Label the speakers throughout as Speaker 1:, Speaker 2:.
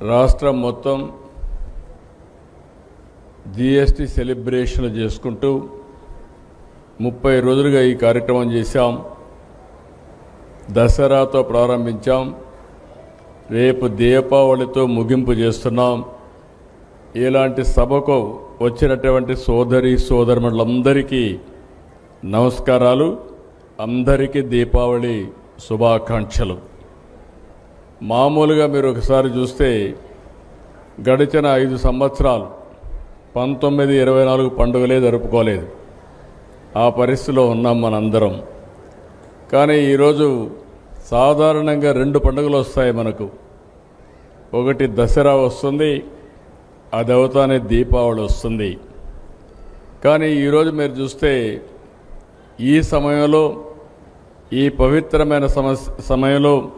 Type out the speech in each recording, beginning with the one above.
Speaker 1: రాష్ట్రం మొత్తం జిఎస్టీ సెలబ్రేషన్లు చేసుకుంటూ ముప్పై రోజులుగా ఈ కార్యక్రమం చేశాం. దసరాతో ప్రారంభించాం. రేపు దీపావళితో ముగింపు చేస్తున్నాం. ఇలాంటి సభకు వచ్చినటువంటి సోదరి సోదరులందరికీ నమస్కారాలు. అందరికీ దీపావళి శుభాకాంక్షలు. మామూలుగా మీరు ఒకసారి చూస్తే గడిచిన ఐదు సంవత్సరాలు పంతొమ్మిది ఇరవై నాలుగు పండుగలే జరుపుకోలేదు. ఆ పరిస్థితిలో ఉన్నాం మనందరం. కానీ ఈరోజు సాధారణంగా రెండు పండుగలు వస్తాయి మనకు. ఒకటి దసరా వస్తుంది అది అవుతానే దీపావళి వస్తుంది. కానీ ఈరోజు మీరు చూస్తే ఈ సమయంలో ఈ పవిత్రమైన సమస్ సమయంలో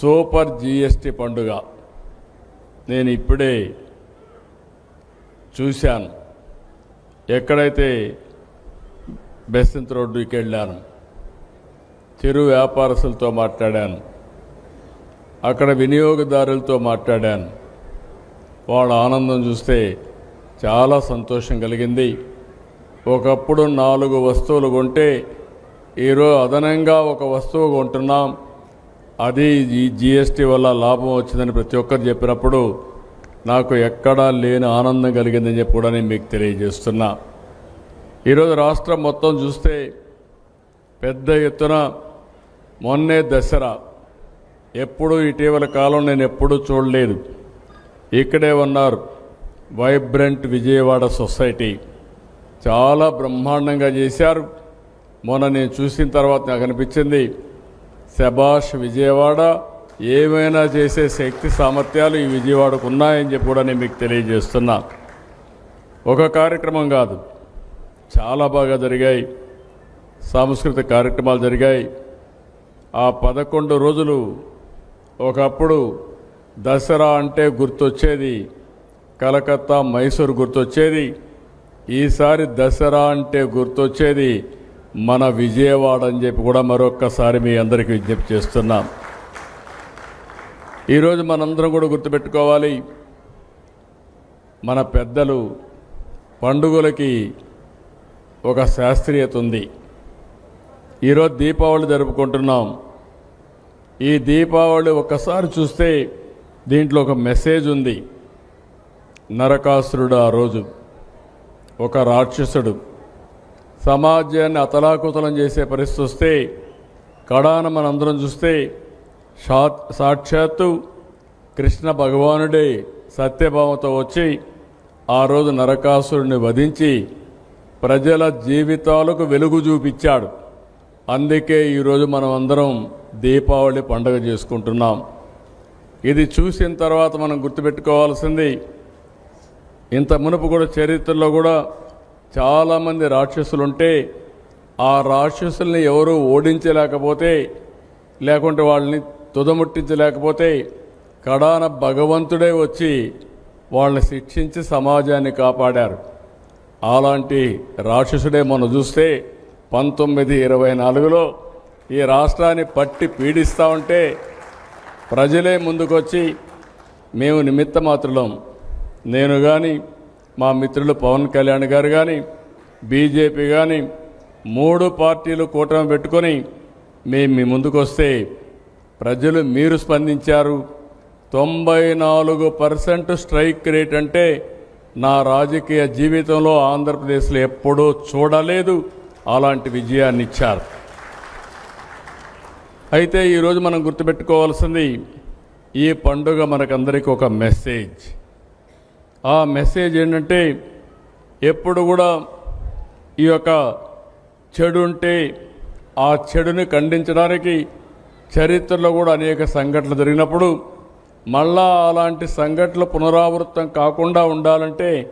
Speaker 1: సూపర్ జిఎస్టి పండుగ. నేను ఇప్పుడే చూశాను. ఎక్కడైతే బెస్సింత్ రోడ్డుకి వెళ్ళాను చిరు వ్యాపారస్తులతో మాట్లాడాను అక్కడ వినియోగదారులతో మాట్లాడాను. వాళ్ళ ఆనందం చూస్తే చాలా సంతోషం కలిగింది. ఒకప్పుడు నాలుగు వస్తువులు కొంటే ఈరోజు అదనంగా ఒక వస్తువు కొంటున్నాం. అది ఈ జిఎస్టీ వల్ల లాభం వచ్చిందని ప్రతి ఒక్కరు చెప్పినప్పుడు నాకు ఎక్కడా లేని ఆనందం కలిగిందని చెప్పి కూడా నేను మీకు తెలియజేస్తున్నా. ఈరోజు రాష్ట్రం మొత్తం చూస్తే పెద్ద ఎత్తున మొన్నే దసరా. ఎప్పుడు ఇటీవల కాలం నేను ఎప్పుడూ చూడలేదు. ఇక్కడే ఉన్నారు వైబ్రెంట్ విజయవాడ సొసైటీ. చాలా బ్రహ్మాండంగా చేశారు. మొన్న నేను చూసిన తర్వాత నాకు అనిపించింది శబాష్ విజయవాడ ఏమైనా చేసే శక్తి సామర్థ్యాలు ఈ విజయవాడకు ఉన్నాయని చెప్పి కూడా నేను మీకు తెలియజేస్తున్నా. ఒక కార్యక్రమం కాదు. చాలా బాగా జరిగాయి. సాంస్కృతిక కార్యక్రమాలు జరిగాయి. ఆ పదకొండు రోజులు ఒకప్పుడు దసరా అంటే గుర్తొచ్చేది కలకత్తా మైసూరు గుర్తొచ్చేది ఈసారి దసరా అంటే గుర్తొచ్చేది మన విజయవాడ అని చెప్పి కూడా మరొక్కసారి మీ అందరికీ విజ్ఞప్తి చేస్తున్నాం. ఈరోజు మనందరం కూడా గుర్తుపెట్టుకోవాలి మన పెద్దలు పండుగలకి ఒక శాస్త్రీయత ఉంది. ఈరోజు దీపావళి జరుపుకుంటున్నాం. ఈ దీపావళి ఒక్కసారి చూస్తే దీంట్లో ఒక మెసేజ్ ఉంది. నరకాసురుడు ఆ రోజు ఒక రాక్షసుడు. సమాజాన్ని అతలాకుతలం చేసే పరిస్థితి వస్తే కడాన మనందరం చూస్తే సాక్షాత్తు కృష్ణ భగవానుడే సత్యభావంతో వచ్చి ఆ రోజు నరకాసురుడిని వధించి ప్రజల జీవితాలకు వెలుగు చూపించాడు. అందుకే ఈరోజు మనం అందరం దీపావళి పండుగ చేసుకుంటున్నాం. ఇది చూసిన తర్వాత మనం గుర్తుపెట్టుకోవాల్సింది ఇంత మునుపు కూడా చరిత్రలో కూడా చాలామంది రాక్షసులు ఉంటే ఆ రాక్షసుల్ని ఎవరు ఓడించలేకపోతే లేకుంటే వాళ్ళని తుదముట్టించలేకపోతే కడాన భగవంతుడే వచ్చి వాళ్ళని శిక్షించి సమాజాన్ని కాపాడారు. అలాంటి రాక్షసుడే మనం చూస్తే పంతొమ్మిది ఇరవై నాలుగులో ఈ రాష్ట్రాన్ని పట్టి పీడిస్తూ ఉంటే ప్రజలే ముందుకొచ్చి మేము నిమిత్త మాత్రులం నేను కానీ మా మిత్రులు పవన్ కళ్యాణ్ గారు కానీ బీజేపీ కానీ మూడు పార్టీలు కూటమి పెట్టుకొని మేము మీ ముందుకొస్తే ప్రజలు మీరు స్పందించారు. తొంభై నాలుగు పర్సెంట్ స్ట్రైక్ రేట్ అంటే నా రాజకీయ జీవితంలో ఆంధ్రప్రదేశ్లో ఎప్పుడూ చూడలేదు. అలాంటి విజయాన్ని ఇచ్చారు. అయితే ఈరోజు మనం గుర్తుపెట్టుకోవాల్సింది ఈ పండుగ మనకందరికీ ఒక మెసేజ్. ఆ మెసేజ్ ఏంటంటే ఎప్పుడు కూడా ఈ యొక్క చెడు ఉంటే ఆ చెడుని ఖండించడానికి చరిత్రలో కూడా అనేక సంఘటనలు జరిగినప్పుడు మళ్ళా అలాంటి సంఘటనలు పునరావృతం కాకుండా ఉండాలంటే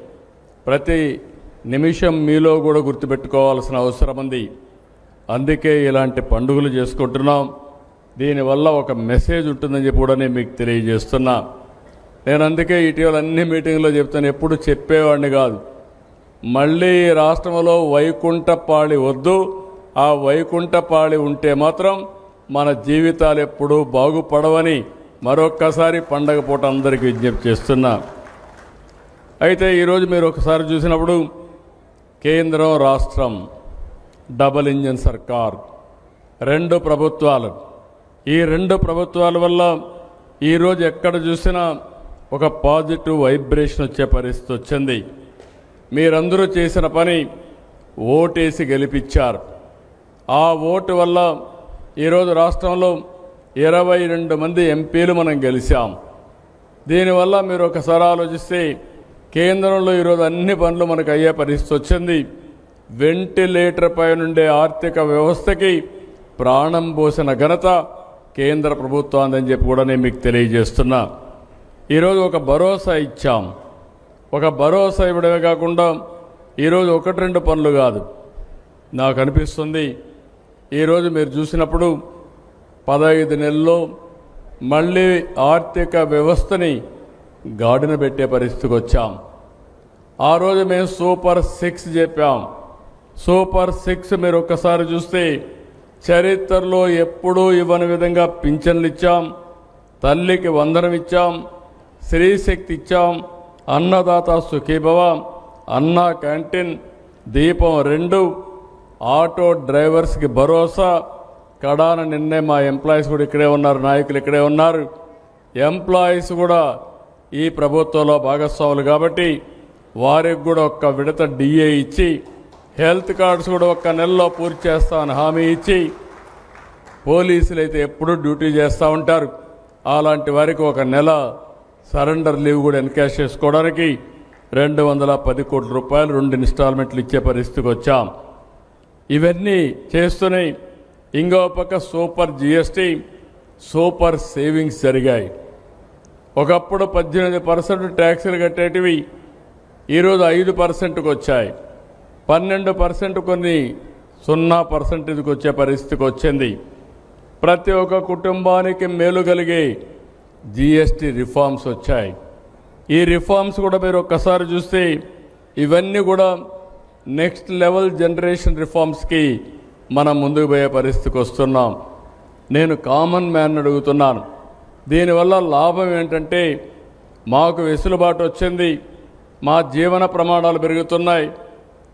Speaker 1: ప్రతి నిమిషం మీలో కూడా గుర్తుపెట్టుకోవాల్సిన అవసరం ఉంది. అందుకే ఇలాంటి పండుగలు చేసుకుంటున్నాం. దీనివల్ల ఒక మెసేజ్ ఉంటుందని చెప్పి కూడా నేను మీకు తెలియజేస్తున్నా. నేను అందుకే ఇటీవల అన్ని మీటింగ్లో చెప్తాను ఎప్పుడు చెప్పేవాడిని కాదు. మళ్ళీ ఈ రాష్ట్రంలో వైకుంఠపాళి వద్దు. ఆ వైకుంఠపాళి ఉంటే మాత్రం మన జీవితాలు ఎప్పుడూ బాగుపడవని మరొక్కసారి పండగ పూట అందరికీ విజ్ఞప్తి చేస్తున్నా. అయితే ఈరోజు మీరు ఒకసారి చూసినప్పుడు కేంద్రం రాష్ట్రం డబల్ ఇంజన్ సర్కార్ రెండు ప్రభుత్వాలు. ఈ రెండు ప్రభుత్వాల వల్ల ఈరోజు ఎక్కడ చూసినా ఒక పాజిటివ్ వైబ్రేషన్ వచ్చే పరిస్థితి వచ్చింది. మీరందరూ చేసిన పని ఓటేసి గెలిపించారు. ఆ ఓటు వల్ల ఈరోజు రాష్ట్రంలో ఇరవై రెండు మంది ఎంపీలు మనం గెలిచాం. దీనివల్ల మీరు ఒకసారి ఆలోచిస్తే కేంద్రంలో ఈరోజు అన్ని పనులు మనకు అయ్యే పరిస్థితి వచ్చింది. వెంటిలేటర్ పై నుండే ఆర్థిక వ్యవస్థకి ప్రాణం పోసిన ఘనత కేంద్ర ప్రభుత్వాన్ని చెప్పి కూడా నేను మీకు తెలియజేస్తున్నా. ఈరోజు ఒక భరోసా ఇచ్చాం. ఒక భరోసా ఇవ్వడమే కాకుండా ఈరోజు ఒకటి రెండు పనులు కాదు. నాకు అనిపిస్తుంది ఈరోజు మీరు చూసినప్పుడు పదహైదు నెలల్లో మళ్ళీ ఆర్థిక వ్యవస్థని గాడిన పెట్టే పరిస్థితికి వచ్చాం. ఆ రోజు మేము సూపర్ సిక్స్ చెప్పాం. సూపర్ సిక్స్ మీరు ఒక్కసారి చూస్తే చరిత్రలో ఎప్పుడూ ఇవ్వని విధంగా పింఛన్లు ఇచ్చాం తల్లికి వందనం ఇచ్చాం శ్రీశక్తి ఇచ్చాం అన్నదాత సుఖీభవ అన్న క్యాంటీన్ దీపం రెండు ఆటో డ్రైవర్స్కి భరోసా కడాన నిన్నే మా ఎంప్లాయీస్ కూడా ఇక్కడే ఉన్నారు నాయకులు ఇక్కడే ఉన్నారు. ఎంప్లాయీస్ కూడా ఈ ప్రభుత్వంలో భాగస్వాములు కాబట్టి వారికి కూడా ఒక్క విడత డిఏ ఇచ్చి హెల్త్ కార్డ్స్ కూడా ఒక్క నెలలో పూర్తి చేస్తామని హామీ ఇచ్చి పోలీసులు అయితే ఎప్పుడూ డ్యూటీ చేస్తూ ఉంటారు. అలాంటి వారికి ఒక నెల సరెండర్ లీవ్ కూడా ఎన్కాష్ చేసుకోవడానికి రెండు వందల పది కోట్ల రూపాయలు రెండు ఇన్స్టాల్మెంట్లు ఇచ్చే పరిస్థితికి వచ్చాం. ఇవన్నీ చేస్తూనే ఇంకో పక్క సూపర్ జిఎస్టీ సూపర్ సేవింగ్స్ జరిగాయి. ఒకప్పుడు పద్దెనిమిది పర్సెంట్ ట్యాక్సులు కట్టేటివి ఈరోజు ఐదు పర్సెంట్కి వచ్చాయి. పన్నెండు పర్సెంట్ కొన్ని సున్నా పర్సెంటేజ్కి వచ్చే పరిస్థితికి వచ్చింది. ప్రతి ఒక్క కుటుంబానికి మేలు కలిగే జిఎస్టీ రిఫార్మ్స్ వచ్చాయి. ఈ రిఫార్మ్స్ కూడా మీరు ఒక్కసారి చూస్తే ఇవన్నీ కూడా నెక్స్ట్ లెవెల్ జనరేషన్ రిఫార్మ్స్కి మనం ముందుకు పోయే పరిస్థితికి వస్తున్నాం. నేను కామన్ మ్యాన్ అడుగుతున్నాను. దీనివల్ల లాభం ఏంటంటే మాకు వెసులుబాటు వచ్చింది. మా జీవన ప్రమాణాలు పెరుగుతున్నాయి.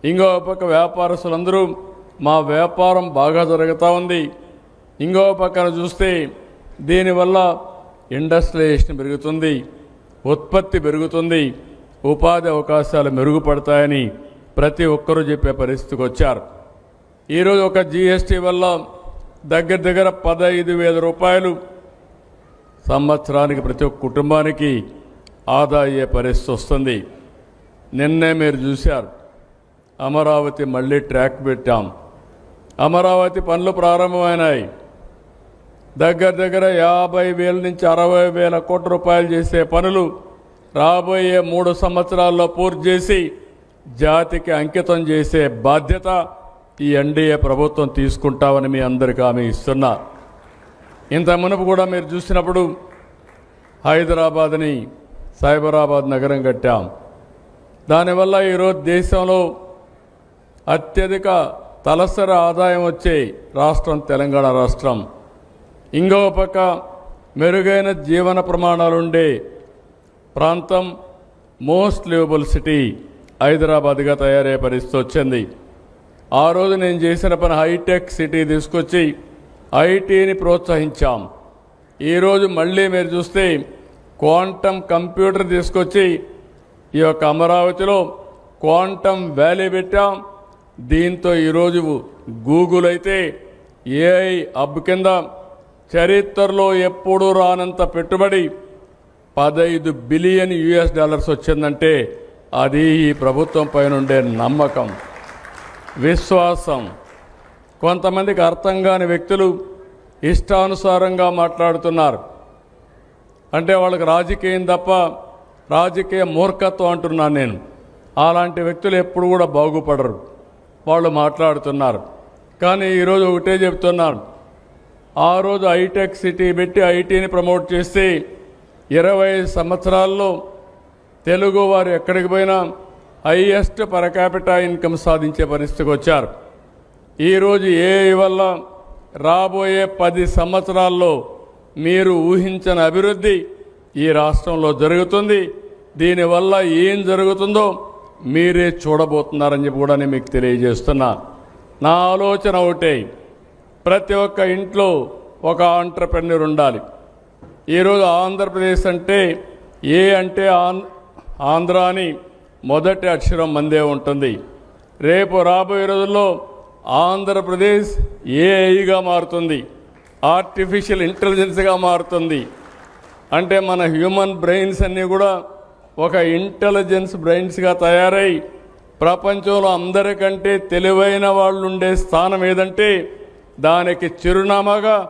Speaker 1: ఇంకో పక్క వ్యాపారస్తులందరూ మా వ్యాపారం బాగా జరుగుతూ ఉంది. ఇంకో పక్కన చూస్తే దీనివల్ల ఇండస్ట్రియలైజేషన్ పెరుగుతుంది ఉత్పత్తి పెరుగుతుంది ఉపాధి అవకాశాలు మెరుగుపడతాయని ప్రతి ఒక్కరూ చెప్పే పరిస్థితికి వచ్చారు. ఈరోజు ఒక జీఎస్టీ వల్ల దగ్గర దగ్గర పదహైదు వేల రూపాయలు సంవత్సరానికి ప్రతి ఒక్క కుటుంబానికి ఆదా అయ్యే పరిస్థితి వస్తుంది. నిన్నే మీరు చూశారు. అమరావతి మళ్ళీ ట్రాక్ పెట్టాం. అమరావతి పనులు ప్రారంభమైనాయి. దగ్గర దగ్గర యాభై వేల నుంచి అరవై వేల కోట్ల రూపాయలు చేసే పనులు రాబోయే మూడు సంవత్సరాల్లో పూర్తి చేసి జాతికి అంకితం చేసే బాధ్యత ఈ ఎన్డీఏ ప్రభుత్వం తీసుకుంటామని మీ అందరికీ హామీ ఇస్తున్నా. ఇంత మునుపు కూడా మీరు చూసినప్పుడు హైదరాబాద్ని సైబరాబాద్ నగరం కట్టాం. దానివల్ల ఈరోజు దేశంలో అత్యధిక తలసరి ఆదాయం వచ్చే రాష్ట్రం తెలంగాణ రాష్ట్రం. ఇంకో పక్క మెరుగైన జీవన ప్రమాణాలు ఉండే ప్రాంతం మోస్ట్ లివబుల్ సిటీ హైదరాబాద్గా తయారయ్యే పరిస్థితి వచ్చింది. ఆ రోజు నేను చేసిన పని హైటెక్ సిటీ తీసుకొచ్చి ఐటీని ప్రోత్సహించాం. ఈరోజు మళ్ళీ మీరు చూస్తే క్వాంటమ్ కంప్యూటర్ తీసుకొచ్చి ఈ యొక్క అమరావతిలో క్వాంటమ్ వ్యాలీ పెట్టాం. దీంతో ఈరోజు గూగుల్ అయితే ఏఐ హబ్ కింద చరిత్రలో ఎప్పుడూ రానంత పెట్టుబడి పదైదు బిలియన్ యుఎస్ డాలర్స్ వచ్చిందంటే అది ఈ ప్రభుత్వం పైన ఉండే నమ్మకం విశ్వాసం. కొంతమందికి అర్థం కాని వ్యక్తులు ఇష్టానుసారంగా మాట్లాడుతున్నారు. అంటే వాళ్ళకి రాజకీయం తప్ప రాజకీయ మూర్ఖత్వం అంటున్నాను నేను. అలాంటి వ్యక్తులు ఎప్పుడు కూడా బాగుపడరు. వాళ్ళు మాట్లాడుతున్నారు. కానీ ఈరోజు ఒకటే చెప్తున్నారు ఆ రోజు హైటెక్ సిటీ పెట్టి ఐటీని ప్రమోట్ చేస్తే ఇరవై సంవత్సరాల్లో తెలుగు వారు ఎక్కడికి పోయినా హైయెస్ట్ పర్ క్యాపిటా ఇన్కమ్ సాధించే పరిస్థితికి వచ్చారు. ఈరోజు ఏఐ వల్ల రాబోయే పది సంవత్సరాల్లో మీరు ఊహించని అభివృద్ధి ఈ రాష్ట్రంలో జరుగుతుంది. దీనివల్ల ఏం జరుగుతుందో మీరే చూడబోతున్నారని చెప్పి కూడా నేను మీకు తెలియజేస్తున్నా. నా ఆలోచన ఒకటే. ప్రతి ఒక్క ఇంట్లో ఒక ఆంటర్ప్రెన్యూర్ ఉండాలి. ఈరోజు ఆంధ్రప్రదేశ్ అంటే ఏ అంటే ఆన్ ఆంధ్ర అని మొదటి అక్షరం మందే ఉంటుంది. రేపు రాబోయే రోజుల్లో ఆంధ్రప్రదేశ్ ఏఐగా మారుతుంది. ఆర్టిఫిషియల్ ఇంటెలిజెన్స్గా మారుతుంది. అంటే మన హ్యూమన్ బ్రెయిన్స్ అన్నీ కూడా ఒక ఇంటెలిజెన్స్ బ్రెయిన్స్గా తయారై ప్రపంచంలో అందరికంటే తెలివైన వాళ్ళు ఉండే స్థానం ఏదంటే దానికి చిరునామాగా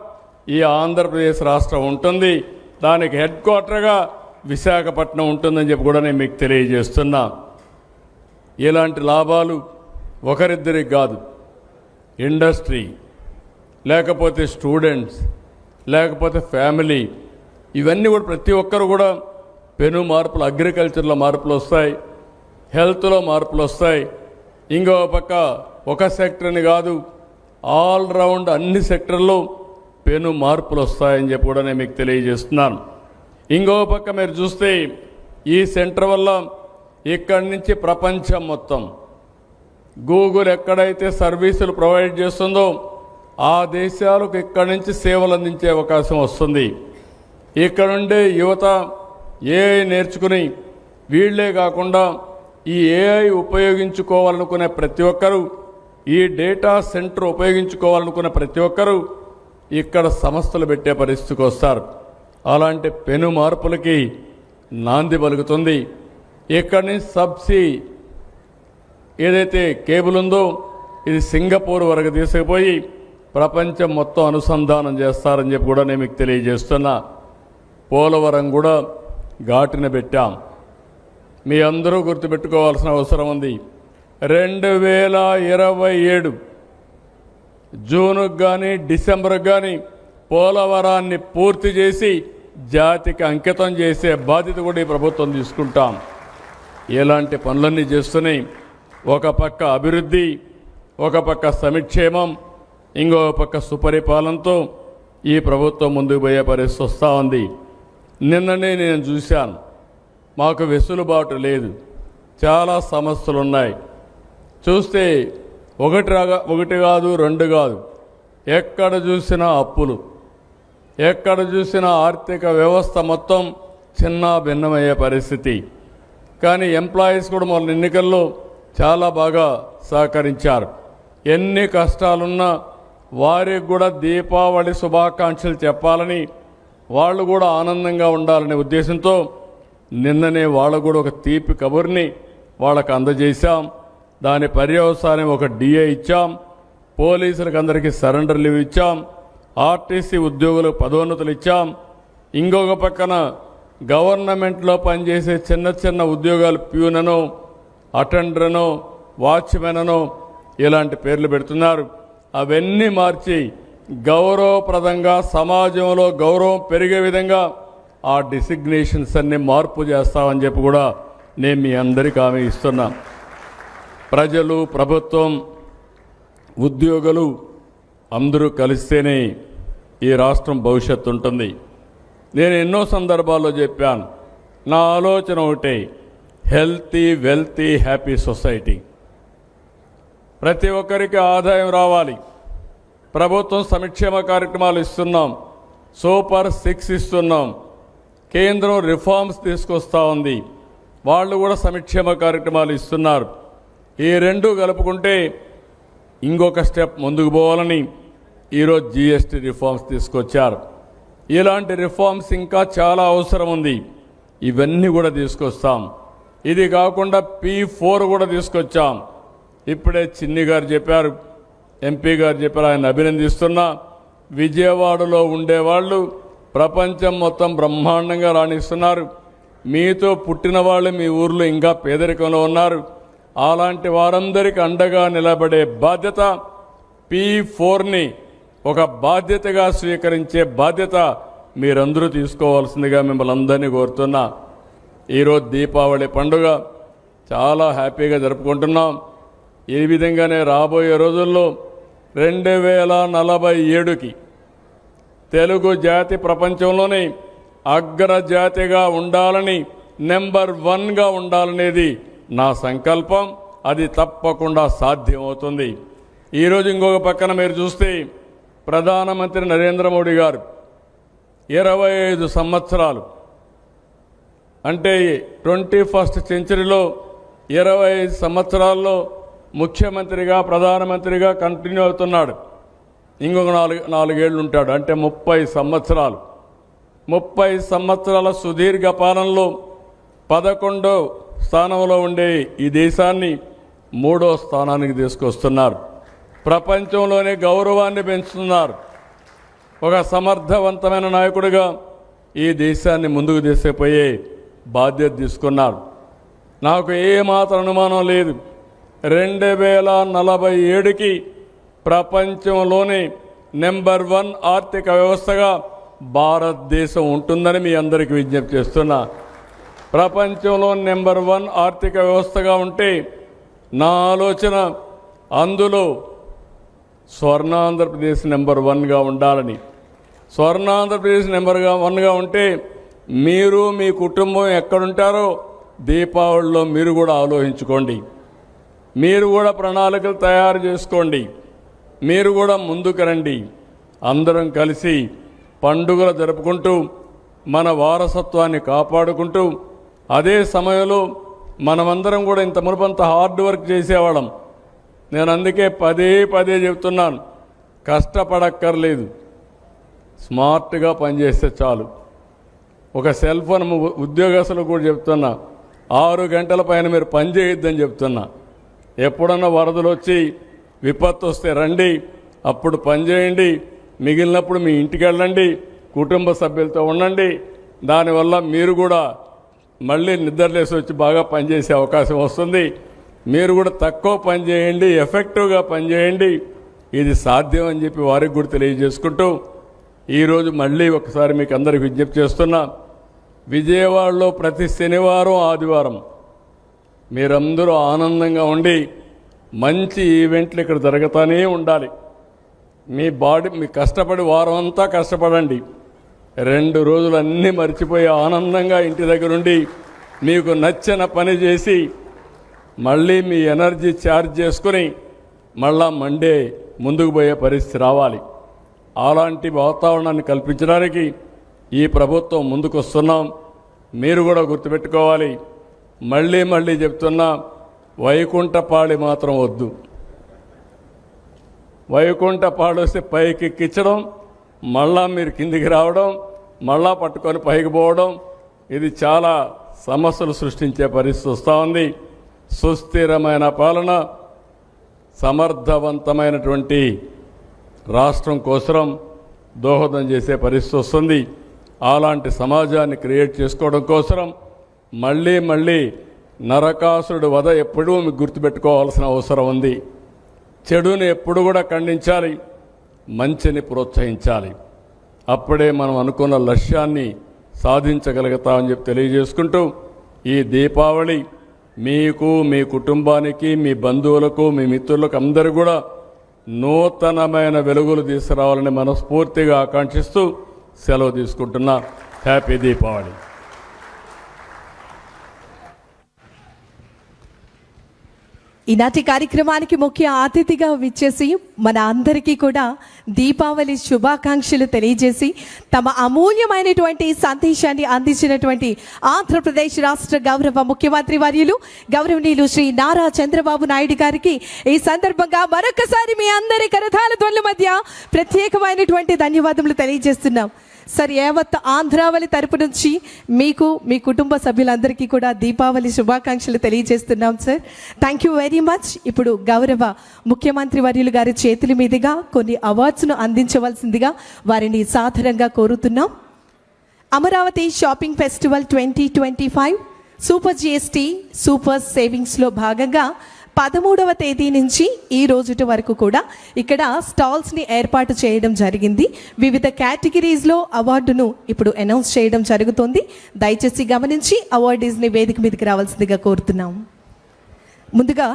Speaker 1: ఈ ఆంధ్రప్రదేశ్ రాష్ట్రం ఉంటుంది. దానికి హెడ్ క్వార్టర్గా విశాఖపట్నం ఉంటుందని చెప్పి కూడా నేను మీకు తెలియజేస్తున్నా. ఇలాంటి లాభాలు ఒకరిద్దరికి కాదు ఇండస్ట్రీ లేకపోతే స్టూడెంట్స్ లేకపోతే ఫ్యామిలీ ఇవన్నీ కూడా ప్రతి ఒక్కరు కూడా పెను మార్పులు అగ్రికల్చర్లో మార్పులు వస్తాయి హెల్త్లో మార్పులు వస్తాయి. ఇంకో పక్క ఒక సెక్టర్ని కాదు ఆల్ రౌండ్ అన్ని సెక్టర్లో పెను మార్పులు వస్తాయని చెప్పి కూడా నేను మీకు తెలియజేస్తున్నాను. ఇంకో పక్క మీరు చూస్తే ఈ సెంటర్ వల్ల ఇక్కడి నుంచి ప్రపంచం మొత్తం గూగుల్ ఎక్కడైతే సర్వీసులు ప్రొవైడ్ చేస్తుందో ఆ దేశాలకు ఇక్కడి నుంచి సేవలు అందించే అవకాశం వస్తుంది. ఇక్కడ ఉండే యువత ఏఐ నేర్చుకుని వీళ్ళే కాకుండా ఈ ఏఐ ఉపయోగించుకోవాలనుకునే ప్రతి ఒక్కరూ ఈ డేటా సెంటర్ ఉపయోగించుకోవాలనుకున్న ప్రతి ఒక్కరూ ఇక్కడ సంస్థలు పెట్టే పరిస్థితికి వస్తారు. అలాంటి పెను మార్పులకి నాంది పలుకుతుంది. ఇక్కడి నుంచి సబ్సీ ఏదైతే కేబుల్ ఉందో ఇది సింగపూర్ వరకు తీసుకుపోయి ప్రపంచం మొత్తం అనుసంధానం చేస్తారని చెప్పి కూడా నేను మీకు తెలియజేస్తున్నా. పోలవరం కూడా ఘాటిన పెట్టాం. మీ అందరూ గుర్తుపెట్టుకోవాల్సిన అవసరం ఉంది. రెండు వేల ఇరవై ఏడు జూన్కు కానీ డిసెంబర్ కానీ పోలవరాన్ని పూర్తి చేసి జాతికి అంకితం చేసే బాధ్యత కూడా ఈ ప్రభుత్వం తీసుకుంటాం. ఇలాంటి పనులన్నీ చేస్తూనే ఒక పక్క అభివృద్ధి ఒక పక్క సమిక్షేమం ఇంకో పక్క సుపరిపాలనతో ఈ ప్రభుత్వం ముందుకు పోయే పరిస్థితి వస్తూ ఉంది. నిన్ననే నేను చూశాను. మాకు వెసులుబాటు లేదు. చాలా సమస్యలు ఉన్నాయి చూస్తే ఒకటి రాగా ఒకటి కాదు రెండు కాదు. ఎక్కడ చూసినా అప్పులు. ఎక్కడ చూసినా ఆర్థిక వ్యవస్థ మొత్తం చిన్న భిన్నమయ్యే పరిస్థితి. కానీ ఎంప్లాయీస్ కూడా మొన్న ఎన్నికల్లో చాలా బాగా సహకరించారు. ఎన్ని కష్టాలున్నా వారికి కూడా దీపావళి శుభాకాంక్షలు చెప్పాలని వాళ్ళు కూడా ఆనందంగా ఉండాలనే ఉద్దేశంతో నిన్ననే వాళ్ళ కూడా ఒక తీపి కబుర్ని వాళ్ళకు అందజేశాం. దాని పర్యవసానం ఒక డిఏ ఇచ్చాం. పోలీసులకు అందరికీ సరెండర్ లీవ్ ఇచ్చాం. ఆర్టీసీ ఉద్యోగులకు పదోన్నతులు ఇచ్చాం. ఇంకొక పక్కన గవర్నమెంట్లో పనిచేసే చిన్న చిన్న ఉద్యోగాలు ప్యూననో అటెండరనో వాచ్మెననో ఇలాంటి పేర్లు పెడుతున్నారు. అవన్నీ మార్చి గౌరవప్రదంగా సమాజంలో గౌరవం పెరిగే విధంగా ఆ డిసిగ్నేషన్స్ అన్ని మార్పు చేస్తామని చెప్పి కూడా నేను మీ అందరికీ హామీ ఇస్తున్నాను ప్రజలు ప్రభుత్వం ఉద్యోగులు అందరూ కలిస్తేనే ఈ రాష్ట్రం భవిష్యత్తు ఉంటుంది. నేను ఎన్నో సందర్భాల్లో చెప్పాను నా ఆలోచన ఒకటే హెల్తీ వెల్తీ హ్యాపీ సొసైటీ. ప్రతి ఒక్కరికి ఆదాయం రావాలి. ప్రభుత్వం సంక్షేమ కార్యక్రమాలు ఇస్తున్నాం సూపర్ సిక్స్ ఇస్తున్నాం కేంద్రం రిఫార్మ్స్ తీసుకొస్తా ఉంది వాళ్ళు కూడా సంక్షేమ కార్యక్రమాలు ఇస్తున్నారు. ఈ రెండు కలుపుకుంటే ఇంకొక స్టెప్ ముందుకు పోవాలని ఈరోజు జిఎస్టీ రిఫార్మ్స్ తీసుకొచ్చారు. ఇలాంటి రిఫార్మ్స్ ఇంకా చాలా అవసరం ఉంది. ఇవన్నీ కూడా తీసుకొస్తాం. ఇది కాకుండా పీ ఫోర్ కూడా తీసుకొచ్చాం. ఇప్పుడే చిన్ని గారు చెప్పారు. ఎంపీ గారు చెప్పారు ఆయన అభినందిస్తున్నా. విజయవాడలో ఉండేవాళ్ళు ప్రపంచం మొత్తం బ్రహ్మాండంగా రాణిస్తున్నారు. మీతో పుట్టిన వాళ్ళు మీ ఊర్లో ఇంకా పేదరికంలో ఉన్నారు. అలాంటి వారందరికీ అండగా నిలబడే బాధ్యత పీ ఫోర్ని ఒక బాధ్యతగా స్వీకరించే బాధ్యత మీరందరూ తీసుకోవాల్సిందిగా మిమ్మల్ని అందరినీ కోరుతున్నా. ఈరోజు దీపావళి పండుగ చాలా హ్యాపీగా జరుపుకుంటున్నాం. ఈ విధంగానే రాబోయే రోజుల్లో రెండు వేల నలభై ఏడుకి తెలుగు జాతి ప్రపంచంలోనే అగ్రజాతిగా ఉండాలని నెంబర్ వన్గా ఉండాలనేది నా సంకల్పం అది తప్పకుండా సాధ్యమవుతుంది. ఈరోజు ఇంకొక పక్కన మీరు చూస్తే ప్రధానమంత్రి నరేంద్ర మోడీ గారు ఇరవై ఐదు సంవత్సరాలు అంటే ట్వంటీ ఫస్ట్ సెంచరీలో ఇరవై ఐదు సంవత్సరాల్లో ముఖ్యమంత్రిగా ప్రధానమంత్రిగా కంటిన్యూ అవుతున్నాడు. ఇంకొక నాలుగు నాలుగేళ్ళు ఉంటాడు అంటే ముప్పై సంవత్సరాలు. ముప్పై సంవత్సరాల సుదీర్ఘ పాలనలో పదకొండో స్థానంలో ఉండే ఈ దేశాన్ని మూడో స్థానానికి తీసుకొస్తున్నారు. ప్రపంచంలోనే గౌరవాన్ని పెంచుతున్నారు. ఒక సమర్థవంతమైన నాయకుడిగా ఈ దేశాన్ని ముందుకు తీసుకుపోయే బాధ్యత తీసుకున్నారు. నాకు ఏమాత్రం అనుమానం లేదు. రెండు వేల నలభై ఏడుకి ప్రపంచంలోనే నెంబర్ వన్ ఆర్థిక వ్యవస్థగా భారతదేశం ఉంటుందని మీ అందరికీ విజ్ఞప్తి చేస్తున్నా. ప్రపంచంలో నెంబర్ వన్ ఆర్థిక వ్యవస్థగా ఉంటే నా ఆలోచన అందులో స్వర్ణ ఆంధ్రప్రదేశ్ నెంబర్ వన్గా ఉండాలని. స్వర్ణ ఆంధ్రప్రదేశ్ నెంబర్గా వన్గా ఉంటే మీరు మీ కుటుంబం ఎక్కడుంటారో దీపావళిలో మీరు కూడా ఆలోచించుకోండి. మీరు కూడా ప్రణాళికలు తయారు చేసుకోండి. మీరు కూడా ముందుకు రండి. అందరం కలిసి పండుగలు జరుపుకుంటూ మన వారసత్వాన్ని కాపాడుకుంటూ అదే సమయంలో మనమందరం కూడా ఇంత మునుపంత హార్డ్ వర్క్ చేసేవాళ్ళం. నేను అందుకే పదే పదే చెప్తున్నాను కష్టపడక్కర్లేదు. స్మార్ట్గా పనిచేస్తే చాలు. ఒక సెల్ ఫోన్ ఉద్యోగస్తులు ఉద్యోగస్తులకు కూడా చెప్తున్నా ఆరు గంటల పైన మీరు పని చేయొద్దని చెప్తున్నా. ఎప్పుడన్నా వరదలు వచ్చి విపత్తు వస్తే రండి అప్పుడు పని చేయండి మిగిలినప్పుడు మీ ఇంటికి వెళ్ళండి కుటుంబ సభ్యులతో ఉండండి. దానివల్ల మీరు కూడా మళ్ళీ నిద్రలేసి వచ్చి బాగా పనిచేసే అవకాశం వస్తుంది. మీరు కూడా తక్కువ పని చేయండి ఎఫెక్టివ్గా పనిచేయండి ఇది సాధ్యం అని చెప్పి వారికి కూడా తెలియజేసుకుంటూ ఈరోజు మళ్ళీ ఒకసారి మీకు అందరికి విజ్ఞప్తి చేస్తున్నా. విజయవాడలో ప్రతి శనివారం ఆదివారం మీరందరూ ఆనందంగా ఉండి మంచి ఈవెంట్లు ఇక్కడ జరుగుతూనే ఉండాలి. మీ బాడీ మీ కష్టపడి వారం అంతా కష్టపడండి. రెండు రోజులు అన్నీ మర్చిపోయి ఆనందంగా ఇంటి దగ్గరుండి మీకు నచ్చిన పని చేసి మళ్ళీ మీ ఎనర్జీ ఛార్జ్ చేసుకుని మళ్ళా మండే ముందుకు పోయే పరిస్థితి రావాలి. అలాంటి వాతావరణాన్ని కల్పించడానికి ఈ ప్రభుత్వం ముందుకు వస్తున్నాం మీరు కూడా గుర్తుపెట్టుకోవాలి. మళ్ళీ మళ్ళీ చెప్తున్నా వైకుంఠపాళి మాత్రం వద్దు. వైకుంఠ వస్తే పైకి ఎక్కించడం మళ్ళా మీరు కిందికి రావడం మళ్ళా పట్టుకొని పైకి పోవడం ఇది చాలా సమస్యలు సృష్టించే పరిస్థితి వస్తూ ఉంది. సుస్థిరమైన పాలన సమర్థవంతమైనటువంటి రాష్ట్రం కోసం దోహదం చేసే పరిస్థితి వస్తుంది. అలాంటి సమాజాన్ని క్రియేట్ చేసుకోవడం కోసం మళ్ళీ మళ్ళీ నరకాసురుడు వధ ఎప్పుడూ మీకు గుర్తుపెట్టుకోవాల్సిన అవసరం ఉంది. చెడుని ఎప్పుడు కూడా ఖండించాలి. మంచిని ప్రోత్సహించాలి. అప్పుడే మనం అనుకున్న లక్ష్యాన్ని సాధించగలుగుతామని చెప్పి తెలియజేసుకుంటూ ఈ దీపావళి మీకు మీ కుటుంబానికి మీ బంధువులకు మీ మిత్రులకు అందరూ కూడా నూతనమైన వెలుగులు తీసుకురావాలని మనస్ఫూర్తిగా ఆకాంక్షిస్తూ సెలవు తీసుకుంటున్నా. హ్యాపీ దీపావళి.
Speaker 2: ఈనాటి కార్యక్రమానికి ముఖ్య అతిథిగా విచ్చేసి మన అందరికీ కూడా దీపావళి శుభాకాంక్షలు తెలియజేసి తమ అమూల్యమైనటువంటి సందేశాన్ని అందించినటువంటి ఆంధ్రప్రదేశ్ రాష్ట్ర గౌరవ ముఖ్యమంత్రి వర్యులు గౌరవనీయులు శ్రీ నారా చంద్రబాబు నాయుడు గారికి ఈ సందర్భంగా మరొకసారి మీ అందరి కరతాల ధ్వనుల మధ్య ప్రత్యేకమైనటువంటి ధన్యవాదములు తెలియజేస్తున్నాం. సార్ యావత్ ఆంధ్రావళి తరపు నుంచి మీకు మీ కుటుంబ సభ్యులందరికీ కూడా దీపావళి శుభాకాంక్షలు తెలియజేస్తున్నాం sir. Thank you very much ఇప్పుడు గౌరవ ముఖ్యమంత్రి వర్యులు గారి చేతుల మీదుగా కొన్ని అవార్డ్స్ను అందించవలసిందిగా వారిని సాధారణంగా కోరుతున్నాం. Amaravati shopping festival twenty twenty five super GST super సేవింగ్స్లో భాగంగా పదమూడవ తేదీ నుంచి ఈ రోజుటి వరకు కూడా ఇక్కడ స్టాల్స్ని ఏర్పాటు చేయడం జరిగింది. వివిధ కేటగిరీస్లో అవార్డును ఇప్పుడు అనౌన్స్ చేయడం జరుగుతుంది. దయచేసి గమనించి అవార్డీస్ని వేదిక మీదకి రావాల్సిందిగా కోరుతున్నాం. ముందుగా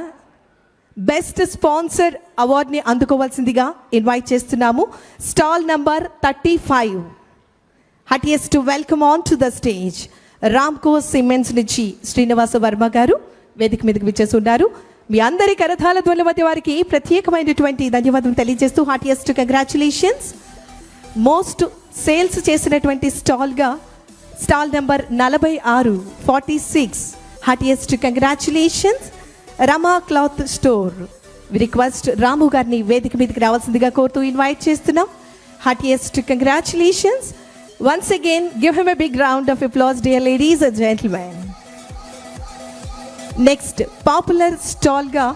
Speaker 2: బెస్ట్ స్పాన్సర్ అవార్డుని అందుకోవాల్సిందిగా ఇన్వైట్ చేస్తున్నాము. Stall number thirty five. Heartiest to welcome on to the stage. Ramco cements నుంచి శ్రీనివాస వర్మ గారు వేదిక మీదకి విచ్చేసి ఉన్నారు. మీ అందరి కరథాల ధ్వనుల మధ్య వారికి ప్రత్యేకమైనటువంటి ధన్యవాదం తెలియజేస్తూ హార్టియస్ట్ కంగ్రాచులేషన్స్ మోస్ట్ సేల్స్ చేసినటువంటి స్టాల్గా స్టాల్ నెంబర్ నలభై ఆరు forty six heartiest congratulations Rama cloth store request Ramu గారిని వేదిక మీదకి రావాల్సిందిగా కోరుతూ ఇన్వైట్ చేస్తున్నాం. Heartiest congratulations once again give him a big round of applause dear ladies and gentlemen next popular స్టాల్గా